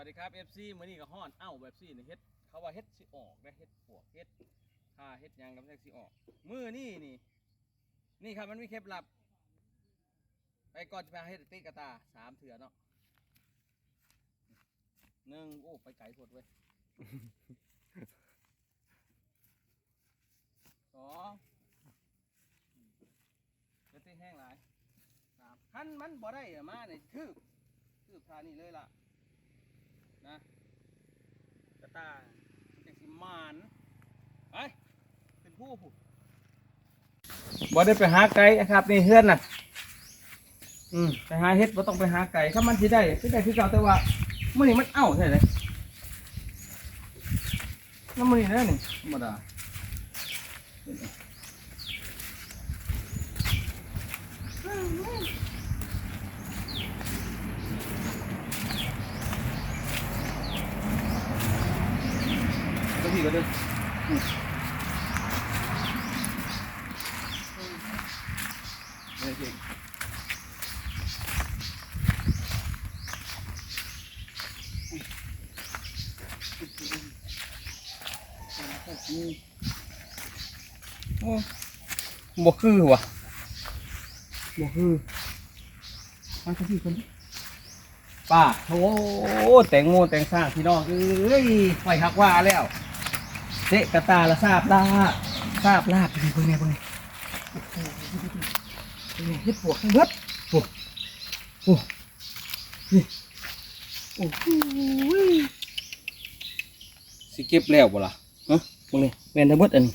วัสดีครับ FC มื้อนี้ก็ฮ้อนเอ้าแบบซี่นี่เฮ็ดเขาว่าเฮ็ดสิออกนะเฮ็ดปวกเฮ็ดค่าเฮ็ดหยังกับแท็กสิออกมื้อนี้นี่ นี่ครับมันมีเคล็ดลับ ไปก่อนจะไปเฮ็ดติ๊กกระตาสามเถื่อเนาะหนึ่งโอ้ไปไกลโพดเว้ยสองเฮ็ดติ๊กแห้งหลายสามคันมันบ่ได้อะมาเนี่ยคืบคืบทานี่เลยล่ะ นะกระตายจังสิมานไปเป็นผู้ผู้บ่ได้ไปหาไก่นะครับ นี่เฮือนน่ะ อืมไปหาเฮ็ดบ่ต้องไปหาไก่ถ้ามันสิได้สิได้คือเก่าแต่ว่ามื้อนี้มันเอ้าใช่ไหมน้ำมื้อนี้แน่นี่ธรรมดา พี่ก็เด้ออืมเนี่ยเก่งโอ้บ่คือวะบ่คือมาสักทีคนดิป้าโอ้แตงโมแตงซ่างพี่น้องเอ้ยไฟหักว่าแล้ว เตะกระตาละทราบลาบทราบลาบไปดิเพิ่งไงเพิ่งไงเป็นไงเฮ็ดปวกทั้งเบิดปวกโอ้นี่โอ้โหสิเก็บแล้วบ่ล่ะฮะเพิ่งไงแม่นทั้งเบิดอันนี้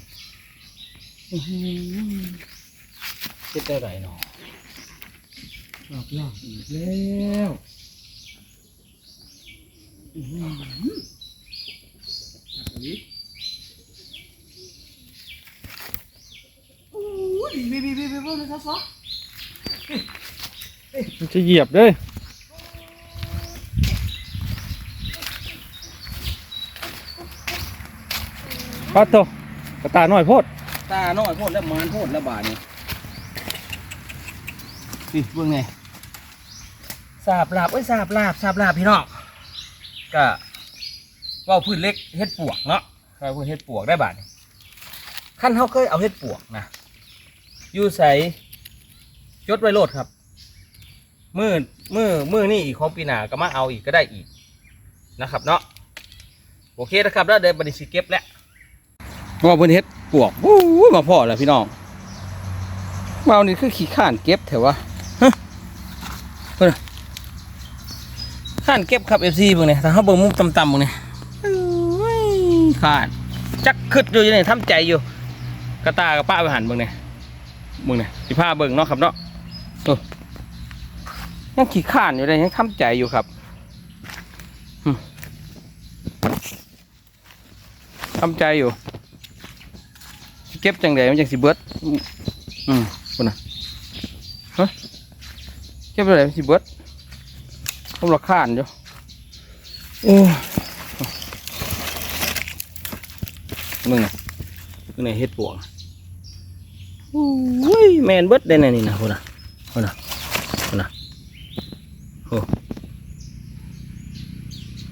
เฮ็ดได้ไรเนาะหลับหลับอีกแล้วอื้อหือหักอีกโอ้ยบีบีบีบีบีเลยครับซอ มันจะเหยียบเด้ยปัดโตกระตาหน่อยโพดตาน้อยโพดแล้วมานโพดแล้วบาดนี่นี่เบิ่งไงสาบลาบเอ้ยสาบลาบสาบลาบพี่น้องก็เว่าพื้นเล็กเฮ็ดปวกเนาะเว่าพื้นเฮ็ดปวกได้บาดนี่ขั้นเขาเคยเอาเฮ็ดปวกนะอยู่ใส่ จดไว้โลดครับ มือมือมือนี่อีกของปีหน้าก็มาเอาอีกก็ได้อีกนะครับเนาะโอเคนะครับแล้วเดี๋ยวบัดนสิเก็บแล้วว่าเพิ่นเฮ็ดปวกวู้ยมาพอแล้วพี่น้องเมานี่คือขี้ข้านเก็บแถววะฮะเพิ่นน่ะข้านเก็บครับ FC เบิ่งนี่ยถ้าเฮาเบิ่งมุมต่ำๆเบิ่งนี่ยข้านจักคึดอยู่นี่ทำใจอยู่กระตากระป้าไปหันเบิ่งนี่เบิ่งนี่สิพาเบิ่งเนาะครับเนาะ ยังขี้ข้านอยู่เลยยังทำใจอยู่ครับอืมทำใจอยู่สิเก็บจังไดมันจังสิเบิดอืมคุณน่ะฮะเก็บจังไดมันสิเบิดผมละข้านอยู่โอ้มึงน่ะมึงไหนเฮ็ดปวงโอ้ยแมนเบิดได้แน่นี่นะคุณน่ะ คุณน่ะคุณน่ะ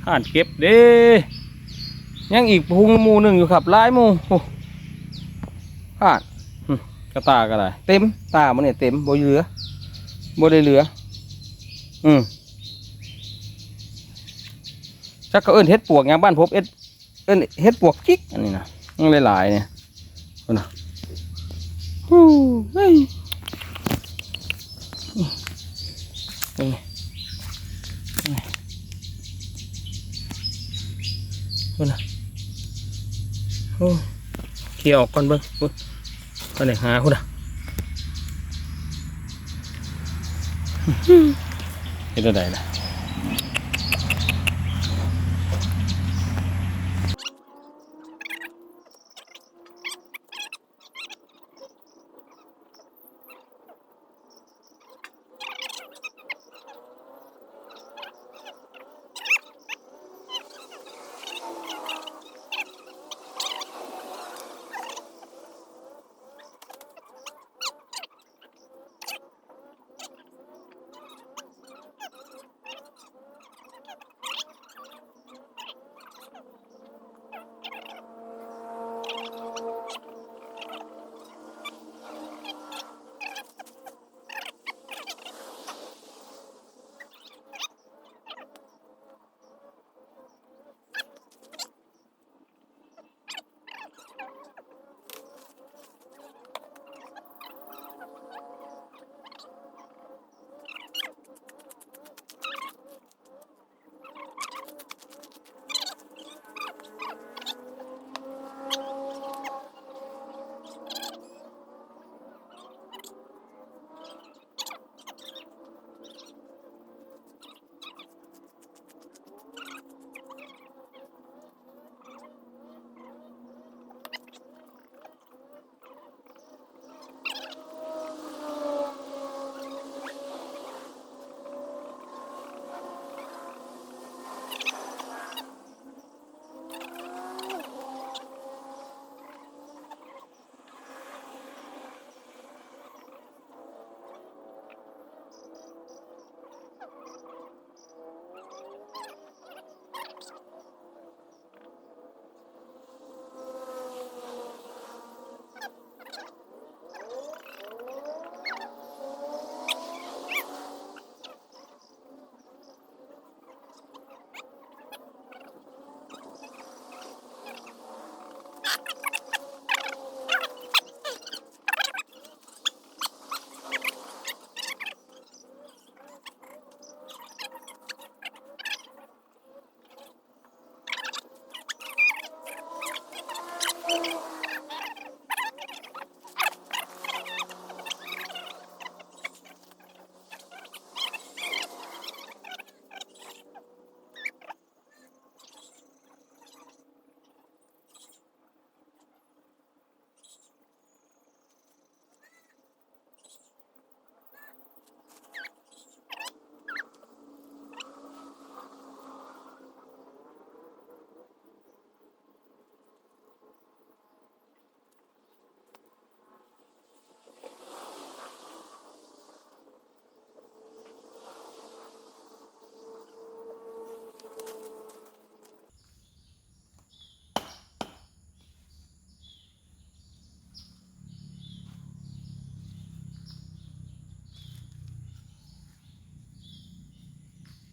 ห่านเก็บเด้ยังอีกพุงหมูหนึ่งอยู่ครับหลายหมูโอ้ห่านกระตากระไรเต็มตามันเนี่ยเต็มบ่เหลือบ่ได้เหลือ อืมจักก็เอิ้นเฮ็ดปวกอย่างบ้านพบเอ็ดเอิ้นเฮ็ดปวกจิกอันนี้นะยังหลายๆเนี่ยคนน่ะฮู้เฮ้ย นี่พุ่นนะโอ้เขี่ยออกก่อนเบิ้งพุ่นก็ไหนหาพุ่นอะเห็นอะไรนะ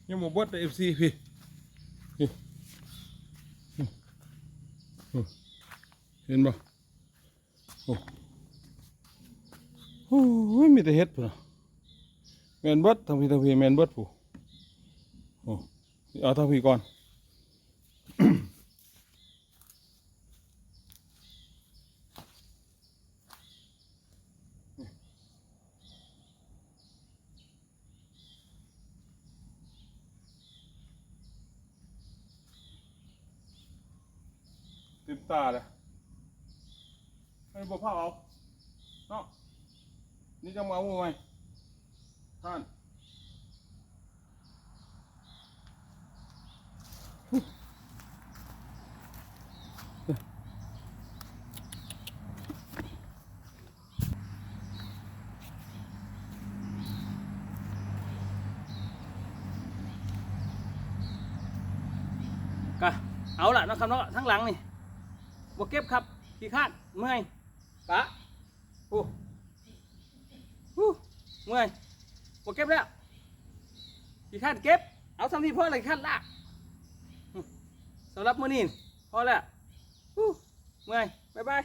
ยังบ่เบิดเอฟซีพี่เห็นบ่โอ้โอ้ยมีแต่เฮ็ดพุ่นะแมนบดทำพี่ทำพี่แมนบดผู้โอ้เอาทำพี่ก่อน ต็มตาเลยให้บ่พาเอาเนาะนี่จะมาเอาไหมท่านกะเอาละนะครับเนาะทั้งหลังนี่ บ่เก็บครับขี้คร้านเมื่อยปะโอ้ฮู้เมื่อยบเก็บแล้วขี้คร้านเก็บ เอาทำที่พ่อเลยขี้คานลากสำหรับมื้อนี้พอแล้วฮู้เมื่อยบ๊ายบาย